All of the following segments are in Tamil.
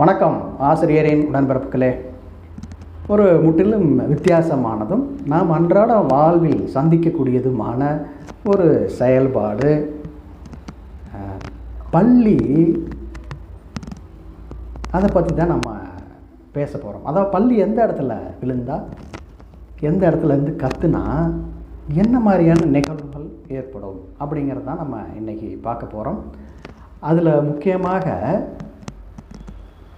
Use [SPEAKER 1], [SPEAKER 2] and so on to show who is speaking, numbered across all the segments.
[SPEAKER 1] வணக்கம். ஆசிரியரின் உடன்பிறப்புகளே. ஒரு முற்றிலும் வித்தியாசமானதும் நாம் அன்றாட வாழ்வில் சந்திக்கக்கூடியதுமான ஒரு செயல்பாடு பள்ளி. அதை பற்றி தான் நம்ம பேச போகிறோம் அதாவது பள்ளி எந்த இடத்துல விழுந்தா எந்த இடத்துல இருந்து கற்றுனா என்ன மாதிரியான நிகழ்வுகள் ஏற்படும் அப்படிங்கிறது தான் நம்ம இன்றைக்கி பார்க்க போகிறோம் அதில் முக்கியமாக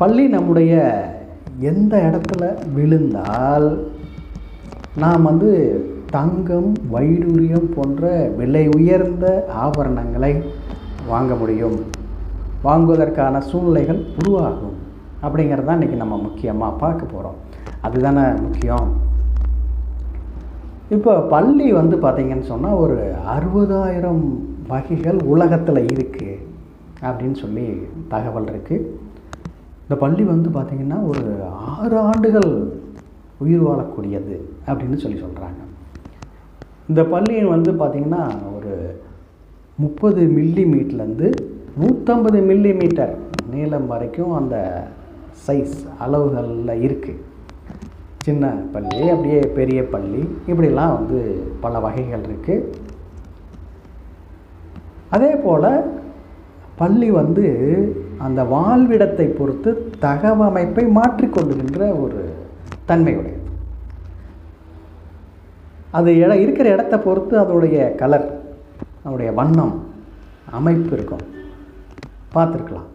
[SPEAKER 1] பள்ளி நம்முடைய எந்த இடத்துல விழுந்தால் நாம் வந்து தங்கம் வைடூரியம் போன்ற விலை உயர்ந்த ஆபரணங்களை வாங்க முடியும். வாங்குவதற்கான சூழ்நிலைகள் உருவாகும். அப்படிங்கிறது தான் இன்றைக்கி நம்ம முக்கியமாக பார்க்க போகிறோம் அதுதானே முக்கியம். இப்போ பள்ளி வந்து பார்த்திங்கன்னு சொன்னால் ஒரு அறுபதாயிரம் வகைகள் உலகத்தில் இருக்குது அப்படின்னு சொல்லி தகவல் இருக்குது இந்த பள்ளி வந்து பார்த்திங்கன்னா ஒரு ஆறு ஆண்டுகள் உயிர் வாழக்கூடியது அப்படின்னு சொல்லி சொல்கிறாங்க இந்த பள்ளி வந்து பார்த்திங்கன்னா ஒரு முப்பது மில்லி மீட்டர்லேருந்து நூற்றம்பது மில்லி மீட்டர் நீளம் வரைக்கும் அந்த சைஸ் அளவுகளில் இருக்குது சின்ன பள்ளி அப்படியே பெரிய பள்ளி இப்படிலாம் வந்து பல வகைகள் இருக்குது அதே போல் பள்ளி வந்து அந்த வாழ்விடத்தை பொறுத்து தகவமைப்பை மாற்றிக்கொள்ளுகின்ற ஒரு தன்மையுடையது. அது இட இருக்கிற இடத்த பொறுத்து அதோடைய கலர் அதோடைய வண்ணம் அமைப்பு இருக்கும். பார்த்துருக்கலாம்.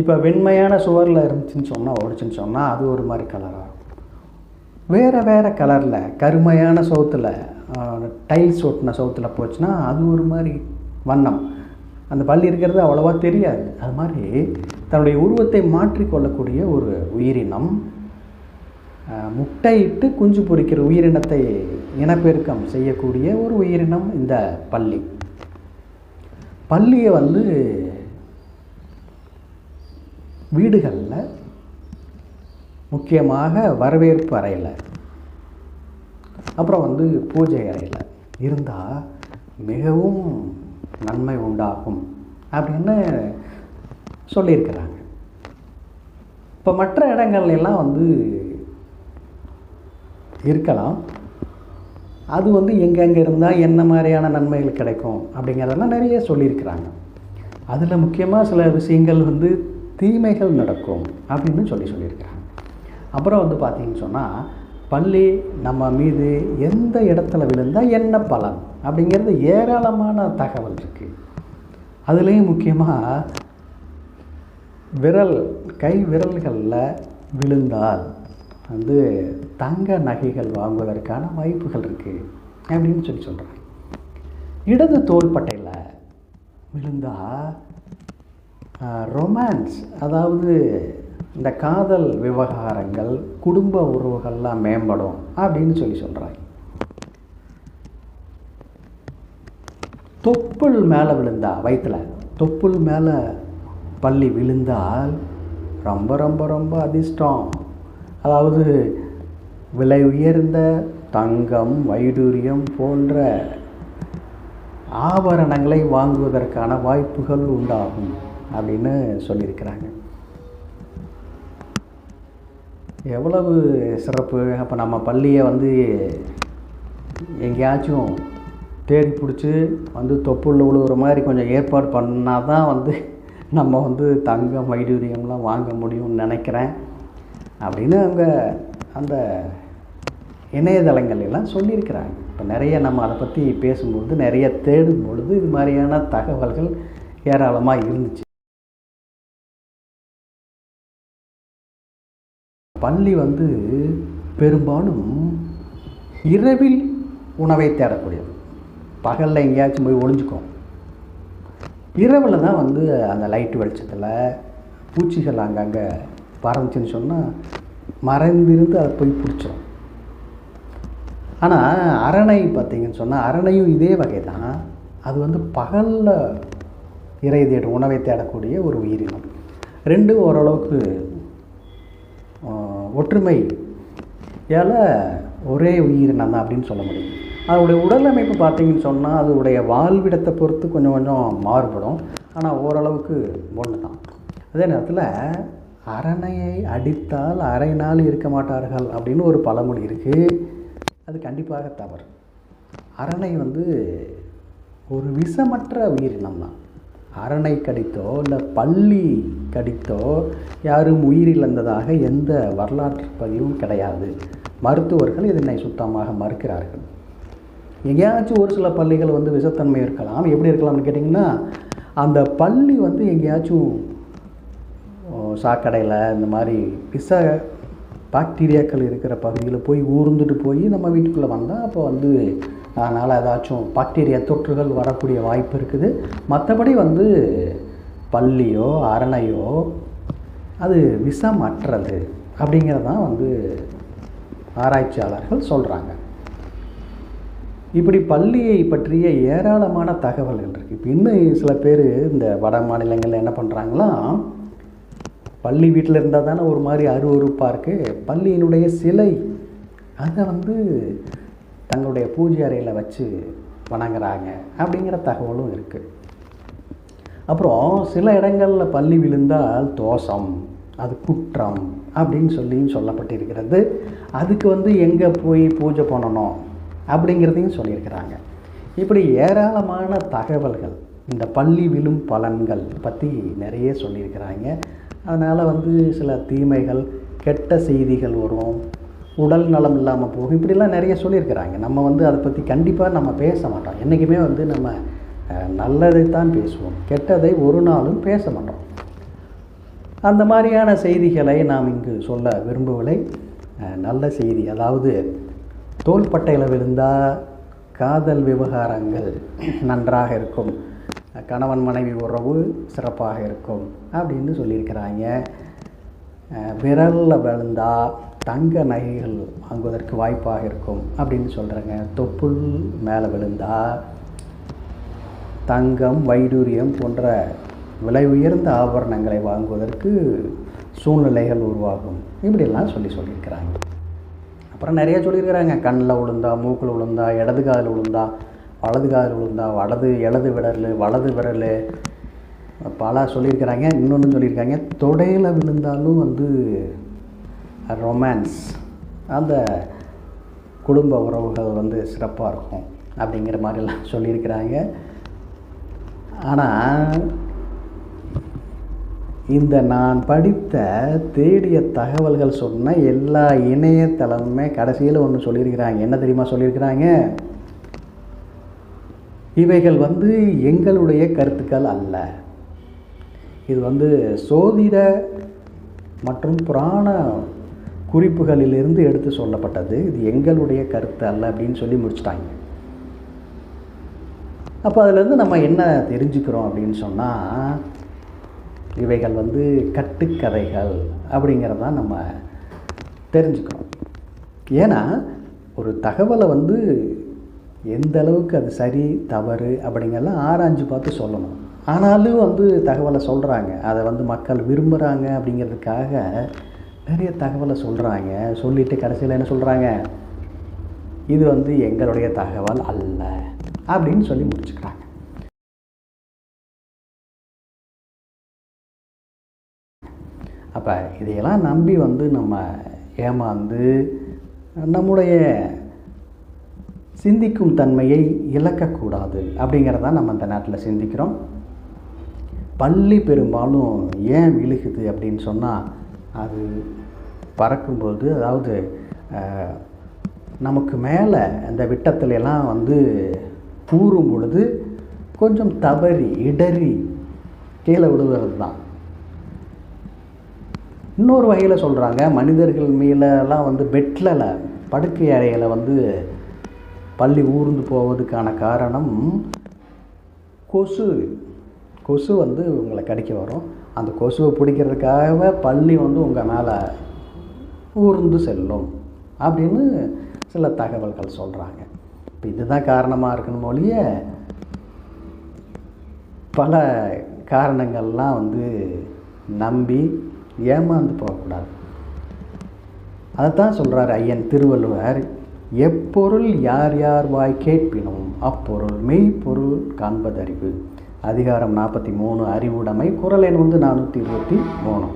[SPEAKER 1] இப்போ வெண்மையான சுவரில் இருந்துச்சுன்னு சொன்னால் ஓடிச்சுன்னு சொன்னால் அது ஒரு மாதிரி கலராக இருக்கும். வேறு வேறு கலரில் கருமையான சவுத்தில் டைல்ஸ் ஒட்டின சவுத்தில் போச்சுன்னா அது ஒரு மாதிரி வண்ணம். அந்த பள்ளி இருக்கிறது அவ்வளோவா தெரியாது. அது மாதிரி தன்னுடைய உருவத்தை மாற்றிக்கொள்ளக்கூடிய ஒரு உயிரினம் முட்டையிட்டு குஞ்சு பொரிக்கிற உயிரினத்தை இனப்பெருக்கம் செய்யக்கூடிய ஒரு உயிரினம் இந்த பள்ளி பள்ளியை வந்து வீடுகளில் முக்கியமாக வரவேற்பு அறையில் அப்புறம் வந்து பூஜை அறையில் இருந்தால் மிகவும் நன்மை உண்டாகும். அப்படின்னு சொல்லியிருக்கிறாங்க. இப்போ மற்ற இடங்கள்லாம் வந்து இருக்கலாம். அது வந்து எங்கெங்கே இருந்தால் என்ன மாதிரியான நன்மைகள் கிடைக்கும் அப்படிங்கிறதெல்லாம் நிறைய சொல்லியிருக்கிறாங்க. அதில் முக்கியமாக சில விஷயங்கள் வந்து தீமைகள் நடக்கும் அப்படின்னு சொல்லி சொல்லியிருக்கிறாங்க. அப்புறம் வந்து பார்த்தீங்கன்னு சொன்னால் பள்ளி நம்ம மீது எந்த இடத்துல விழுந்தால் என்ன பலன் அப்படிங்கிறது ஏராளமான தகவல் இருக்குது அதுலேயும் முக்கியமாக விரல் கை விரல்களில் விழுந்தால் வந்து தங்க நகைகள் வாங்குவதற்கான வாய்ப்புகள் இருக்குது அப்படின்னு சொல்லி சொல்கிறாங்க இடது தோள்பட்டையில் விழுந்தால் ரொமான்ஸ் அதாவது இந்த காதல் விவகாரங்கள் குடும்ப உறவுகள்லாம் மேம்படும் அப்படின்னு சொல்லி சொல்கிறாங்க தொப்புள் மேலே விழுந்தா வயிற்றுல தொப்புள் மேலே பள்ளி விழுந்தால் ரொம்ப ரொம்ப ரொம்ப அதிர்ஷ்டம். அதாவது விலை உயர்ந்த தங்கம் வைடூரியம் போன்ற ஆபரணங்களை வாங்குவதற்கான வாய்ப்புகள் உண்டாகும் அப்படின்னு சொல்லியிருக்கிறாங்க. எவ்வளவு சிறப்பு. அப்போ நம்ம பள்ளியை வந்து எங்கேயாச்சும் தேடி பிடிச்சி வந்து தொப்புள்ள உழுவுற மாதிரி கொஞ்சம் ஏற்பாடு பண்ணால் தான் வந்து நம்ம வந்து தங்கம் வைடூரியம்லாம் வாங்க முடியும்னு நினைக்கிறேன். அப்படின்னு அவங்க அந்த இணையதளங்கள் எல்லாம் சொல்லியிருக்கிறாங்க. இப்போ நிறைய நம்ம அதை பற்றி பேசும்பொழுது நிறைய தேடும் பொழுது இது மாதிரியான தகவல்கள் ஏராளமாக இருந்துச்சு. பள்ளி வந்து பெரும்பாலும் இரவில் உணவை தேடக்கூடியது. பகலில் எங்கேயாச்சும் போய் ஒளிஞ்சுக்கும் இரவில் தான் வந்து அந்த லைட் வெளிச்சத்தில் பூச்சிகள் அங்கங்கே பறந்துச்சுன்னு சொன்னால் மறைந்திருந்து அதை போய் பிடிச்சிடும் ஆனால் அரணை பார்த்தீங்கன்னு சொன்னால் அரணையும் இதே வகை தான் அது வந்து பகலில் இறை தேடும் உணவை தேடக்கூடிய ஒரு உயிரினம். ரெண்டும் ஓரளவுக்கு ஒற்றுமை. ஏல ஒரே உயிரினம் தான் அப்படின்னு சொல்ல முடியும். அதோடைய உடல் அமைப்பு பார்த்தீங்கன்னு சொன்னால் அதோடைய வாழ்விடத்தை பொறுத்து கொஞ்சம் கொஞ்சம் மாறுபடும். ஆனால் ஓரளவுக்கு ஒன்று தான் அதே நேரத்தில் அரணையை அடித்தால் அரை நாள் இருக்க மாட்டார்கள் அப்படின்னு ஒரு பழமொழி இருக்குது அது கண்டிப்பாக தவறு. அரணை வந்து ஒரு விஷமற்ற உயிரினம் தான் அரணை கடித்தோ இல்லை பள்ளி கடித்தோ யாரும் உயிரிழந்ததாக எந்த வரலாற்று பதிவும் கிடையாது. மருத்துவர்கள் இதனை சுத்தமாக மறுக்கிறார்கள். எங்கேயாச்சும் ஒரு சில பள்ளிகள் வந்து விஷத்தன்மை இருக்கலாம். எப்படி இருக்கலாம்னு கேட்டிங்கன்னா அந்த பள்ளி வந்து எங்கேயாச்சும் சாக்கடையில் இந்த மாதிரி விஷ பாக்டீரியாக்கள் இருக்கிற பகுதியில் போய் ஊர்ந்துட்டு போய் நம்ம வீட்டுக்குள்ளே வந்தால் அப்போ வந்து அதனால் ஏதாச்சும் பாக்டீரியா தொற்றுகள் வரக்கூடிய வாய்ப்பு இருக்குது. மற்றபடி வந்து பள்ளியோ அரணையோ அது விஷமற்றது அப்படிங்கிறது தான் வந்து ஆராய்ச்சியாளர்கள் சொல்கிறாங்க இப்படி பள்ளியை பற்றிய ஏராளமான தகவல்கள் இருக்குது இப்போ இன்னும் சில பேர் இந்த வட மாநிலங்களில் என்ன பண்ணுறாங்களாம் பள்ளி வீட்டில் இருந்தால் தானே ஒரு மாதிரி அருவருப்பாக இருக்குது பள்ளியினுடைய சிலை அதை வந்து தங்களுடைய பூஜை அறையில் வச்சு வணங்குறாங்க அப்படிங்கிற தகவலும் இருக்குது அப்புறம் சில இடங்களில் பள்ளி விழுந்தால் தோஷம் அது குற்றம் அப்படின்னு சொல்லியும் சொல்லப்பட்டிருக்கிறது. அதுக்கு வந்து எங்கே போய் பூஜை பண்ணணும்? அப்படிங்கிறதையும் சொல்லியிருக்கிறாங்க. இப்படி ஏராளமான தகவல்கள் இந்த பள்ளி விழும் பலன்கள் பற்றி நிறைய சொல்லியிருக்கிறாங்க. அதனால் வந்து சில தீமைகள் கெட்ட செய்திகள் வரும் உடல் நலம் இல்லாமல் போகும் இப்படிலாம் நிறைய சொல்லியிருக்கிறாங்க. நம்ம வந்து அதை பற்றி கண்டிப்பாக நம்ம பேச மாட்டோம். என்றைக்குமே வந்து நம்ம நல்லதை தான் பேசுவோம் கெட்டதை ஒரு நாளும் பேச மாட்டோம். அந்த மாதிரியான செய்திகளை நாம் இங்கு சொல்ல விரும்பவில்லை. நல்ல செய்தி அதாவது தோள்பட்டையில் விழுந்தால் காதல் விவகாரங்கள் நன்றாக இருக்கும். கணவன் மனைவி உறவு சிறப்பாக இருக்கும் அப்படின்னு சொல்லியிருக்கிறாங்க. விரலில் விழுந்தால் தங்க நகைகள் வாங்குவதற்கு வாய்ப்பாக இருக்கும் அப்படின்னு சொல்கிறாங்க தொப்புள் மேலே விழுந்தால் தங்கம் வைடூரியம் போன்ற விலை உயர்ந்த ஆபரணங்களை வாங்குவதற்கு சூழ்நிலைகள் உருவாகும். இப்படியெல்லாம் சொல்லி சொல்லியிருக்கிறாங்க. அப்புறம் நிறைய சொல்லியிருக்கிறாங்க. கண்ணில் விழுந்தா மூக்கில் விழுந்தா இடது காதில் விழுந்தா வலது காதில் விழுந்தா வலது இடது விரல் வலது விரல். பல சொல்லியிருக்கிறாங்க. இன்னொன்று சொல்லியிருக்காங்க. தொடையில் விழுந்தாலும் வந்து ரொமான்ஸ் அந்த குடும்ப உறவுகள் வந்து சிறப்பாக இருக்கும் அப்படிங்கிற மாதிரிலாம் சொல்லியிருக்கிறாங்க. ஆனால் இந்த நான் படித்த தேடிய தகவல்கள் சொன்ன எல்லா இணையதளமுமே கடைசியில் ஒன்று சொல்லியிருக்கிறாங்க. என்ன தெரியுமா சொல்லியிருக்கிறாங்க? இவைகள் வந்து எங்களுடைய கருத்துக்கள் அல்ல. இது வந்து சோதிட மற்றும் புராண குறிப்புகளிலிருந்து எடுத்து சொல்லப்பட்டது. இது எங்களுடைய கருத்து அல்ல அப்படின்னு சொல்லி முடிச்சிட்டாங்க. அப்போ அதுலேருந்து நம்ம என்ன தெரிஞ்சுக்கிறோம் அப்படின்னு சொன்னால் இவைகள் வந்து கட்டுக்கதைகள் அப்படிங்கிறதான் நம்ம தெரிஞ்சுக்கணும். ஏன்னா ஒரு தகவலை வந்து எந்த அளவுக்கு அது சரி தவறு அப்படிங்கிறதெல்லாம் ஆராய்ஞ்சு பார்த்து சொல்லணும். ஆனாலும் வந்து தகவலை சொல்கிறாங்க அதை வந்து மக்கள் விரும்புகிறாங்க அப்படிங்கிறதுக்காக நிறைய தகவலை சொல்கிறாங்க சொல்லிட்டு கடைசியில் என்ன சொல்கிறாங்க இது வந்து எங்களுடைய தகவல் அல்ல அப்படின்னு சொல்லி முடிச்சுக்கிறாங்க. அப்போ இதையெல்லாம் நம்பி வந்து நம்ம ஏமாந்து நம்முடைய சிந்திக்கும் தன்மையை இழக்கக்கூடாது அப்படிங்கிறதான் நம்ம இந்த நாட்டில் சிந்திக்கிறோம். பள்ளி பெரும்பாலும் ஏன் விழுகுது அப்படின்னு சொன்னால் அது பறக்கும்போது அதாவது நமக்கு மேலே அந்த விட்டத்துலலாம் வந்து கூறும் பொழுது கொஞ்சம் தவறி இடறி கீழே விழுகிறது தான் இன்னொரு வகையில் சொல்கிறாங்க மனிதர்கள் மேலெல்லாம் வந்து பெட்டில் படுக்கை அறையில் வந்து பள்ளி ஊர்ந்து போவதுக்கான காரணம் கொசு. கொசு வந்து உங்களை கடிக்க வரும். அந்த கொசுவை பிடிக்கிறதுக்காக பள்ளி வந்து உங்கள் மேலே ஊர்ந்து செல்லும் அப்படின்னு சில தகவல்கள் சொல்கிறாங்க இப்போ இதுதான் காரணமாக இருக்கணும் ஒழிய பல காரணங்கள்லாம் வந்து நம்பி ஏமாந்து போகக்கூடாது. அதைத்தான் சொல்கிறார் ஐயன் திருவள்ளுவர். எப்பொருள் யார் யார் வாய் கேட்பினும் அப்பொருள் மெய்ப்பொருள் காண்பதறிவு. அதிகாரம் நாற்பத்தி மூணு அறிவுடைமை குரல் எண் வந்து நானூற்றி இருபத்தி மூணு.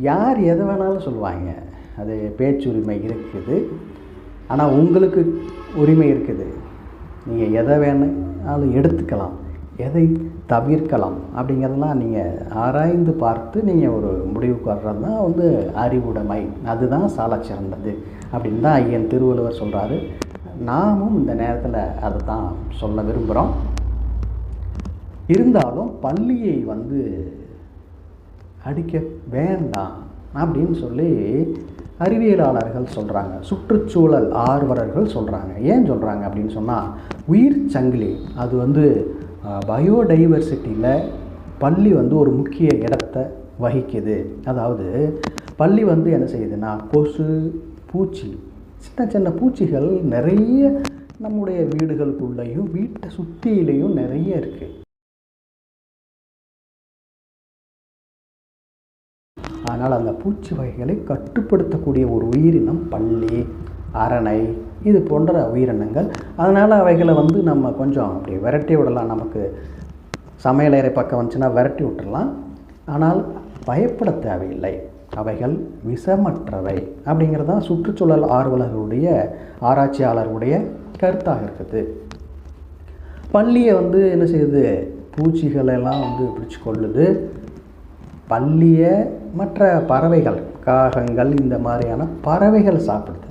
[SPEAKER 1] யார் எதை வேணாலும் சொல்லுவாங்க. அது பேச்சுரிமை இருக்குது. ஆனால் உங்களுக்கு உரிமை இருக்குது. நீங்கள் எதை வேணாலும் எடுத்துக்கலாம். எதை தவிர்க்கலாம் அப்படிங்கிறதெல்லாம் நீங்கள் ஆராய்ந்து பார்த்து நீங்கள் ஒரு முடிவுக்கு வர்றது தான் வந்து அறிவுடைமை. அதுதான் சால சிறந்தது அப்படின்னு தான் ஐயன் திருவள்ளுவர் சொல்கிறாரு நாமும் இந்த நேரத்தில் அதை தான் சொல்ல விரும்புகிறோம் இருந்தாலும் பள்ளியை வந்து அடிக்க வேண்டாம் அப்படின்னு சொல்லி அறிவியலாளர்கள் சொல்கிறாங்க சுற்றுச்சூழல் ஆர்வலர்கள் சொல்கிறாங்க ஏன் சொல்கிறாங்க அப்படின்னு சொன்னால் உயிர் சங்கிலி அது வந்து பயோடைவர்சிட்டியில் பள்ளி வந்து ஒரு முக்கிய இடத்த வகிக்குது. அதாவது பள்ளி வந்து என்ன செய்யுதுன்னா கொசு பூச்சி சின்ன சின்ன பூச்சிகள் நிறைய நம்முடைய வீடுகளுக்குள்ளேயும் வீட்டை சுற்றியிலையும் நிறைய இருக்குது ஆனால் அந்த பூச்சி வகைகளை கட்டுப்படுத்தக்கூடிய ஒரு உயிரினம் பள்ளி. அரணை இது போன்ற உயிரினங்கள். அதனால் அவைகளை வந்து நம்ம கொஞ்சம் அப்படி விரட்டி விடலாம். நமக்கு சமையலறை பக்கம் வந்துச்சுன்னா விரட்டி விட்டுறலாம். ஆனால் பயப்பட தேவையில்லை. அவைகள் விஷமற்றவை அப்படிங்கிறது தான் சுற்றுச்சூழல் ஆர்வலர்களுடைய ஆராய்ச்சியாளர்களுடைய கருத்தாக இருக்குது. பள்ளியை வந்து என்ன செய்யுது? பூச்சிகளெல்லாம் வந்து பிடிச்சி கொள்ளுது. பள்ளியை மற்ற பறவைகள் காகங்கள் இந்த மாதிரியான பறவைகள் சாப்பிடுது.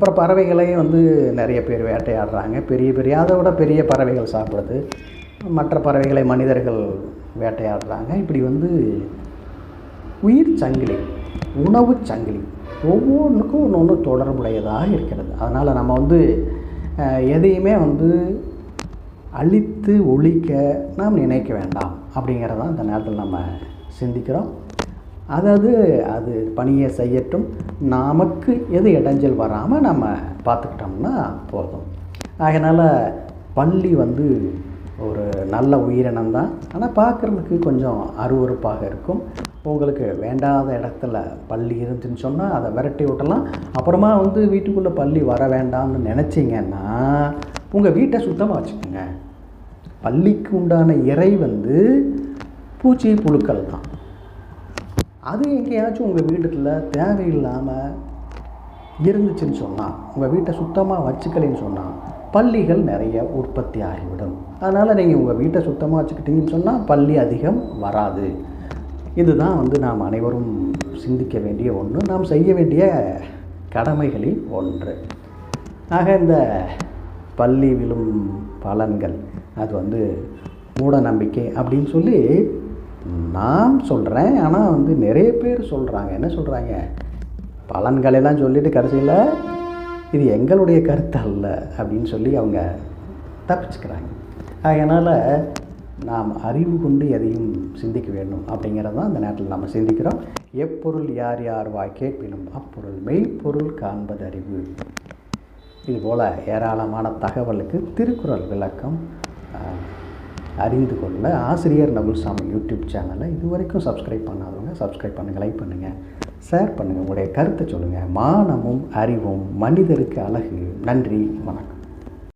[SPEAKER 1] அப்புறம் பறவைகளையும் வந்து நிறைய பேர் வேட்டையாடுறாங்க. பெரிய பெரிய அதை விட பெரிய பறவைகள் சாப்பிடுது மற்ற பறவைகளை மனிதர்கள் வேட்டையாடுறாங்க. இப்படி வந்து உயிர் சங்கிலி உணவு சங்கிலி ஒவ்வொன்றுக்கும் ஒன்று ஒன்று தொடர்புடையதாக இருக்கிறது. அதனால் நம்ம வந்து எதையுமே வந்து அழித்து ஒழிக்க நாம் நினைக்க வேண்டாம் அப்படிங்கிறதான் இந்த நேரத்தில் நம்ம சிந்திக்கிறோம். அதாவது அது பணியை செய்யட்டும். நமக்கு எது இடைஞ்சல் வராமல் நம்ம பார்த்துக்கிட்டோம்னா போதும். அதனால் பள்ளி வந்து ஒரு நல்ல உயிரினம் தான். ஆனால் பார்க்குறதுக்கு கொஞ்சம் அருவருப்பாக இருக்கும். உங்களுக்கு வேண்டாத இடத்துல பள்ளி இருந்துச்சுன்னு சொன்னால் அதை விரட்டி விட்டலாம். அப்புறமா வந்து வீட்டுக்குள்ளே பள்ளி வர வேண்டாம்னு நினச்சிங்கன்னா உங்கள் வீட்டை சுத்தமாக வச்சுக்கோங்க. பள்ளிக்கு உண்டான இறை வந்து பூச்சி புழுக்கள் தான். அது எங்கேயாச்சும் உங்கள் வீட்டில் தேவையில்லாமல் இருந்துச்சுன்னு சொன்னால் உங்கள் வீட்டை சுத்தமாக வச்சுக்கலைன்னு சொன்னால் பள்ளிகள் நிறைய உற்பத்தி ஆகிவிடும். அதனால் நீங்கள் உங்கள் வீட்டை சுத்தமாக வச்சுக்கிட்டீங்கன்னு சொன்னால் பள்ளி அதிகம் வராது. இதுதான் வந்து நாம் அனைவரும் சிந்திக்க வேண்டிய ஒன்று நாம் செய்ய வேண்டிய கடமைகளில் ஒன்று. ஆக இந்த பள்ளி விழும் பலன்கள் அது வந்து மூட நம்பிக்கை அப்படின்னு சொல்லி நான் சொல்கிறேன் ஆனால் வந்து நிறைய பேர் சொல்கிறாங்க என்ன சொல்கிறாங்க பலன்களெல்லாம் சொல்லிட்டு கடைசியில் இது எங்களுடைய கருத்து அல்ல அப்படின்னு சொல்லி அவங்க தப்பிச்சுக்கிறாங்க. அதனால் நாம் அறிவு கொண்டு எதையும் சிந்திக்க வேண்டும் அப்படிங்கிறது தான் அந்த நேரத்தில் நம்ம சிந்திக்கிறோம். எப்பொருள் யார் யார் வாய் கேட்பினும் அப்பொருள் மெய்ப்பொருள் காண்பது அறிவு. இதுபோல் ஏராளமான தகவலுக்கு திருக்குறள் விளக்கம் அறிந்து கொள்ள ஆசிரியர் நகுல்சாமி யூடியூப் சேனலை இதுவரைக்கும் சப்ஸ்கிரைப் பண்ணாதவங்க சப்ஸ்கிரைப் பண்ணுங்கள் லைக் பண்ணுங்கள் ஷேர் பண்ணுங்கள் உங்களுடைய கருத்தை சொல்லுங்கள் மானமும் அறிவும் மனிதருக்கு அழகு. நன்றி வணக்கம்.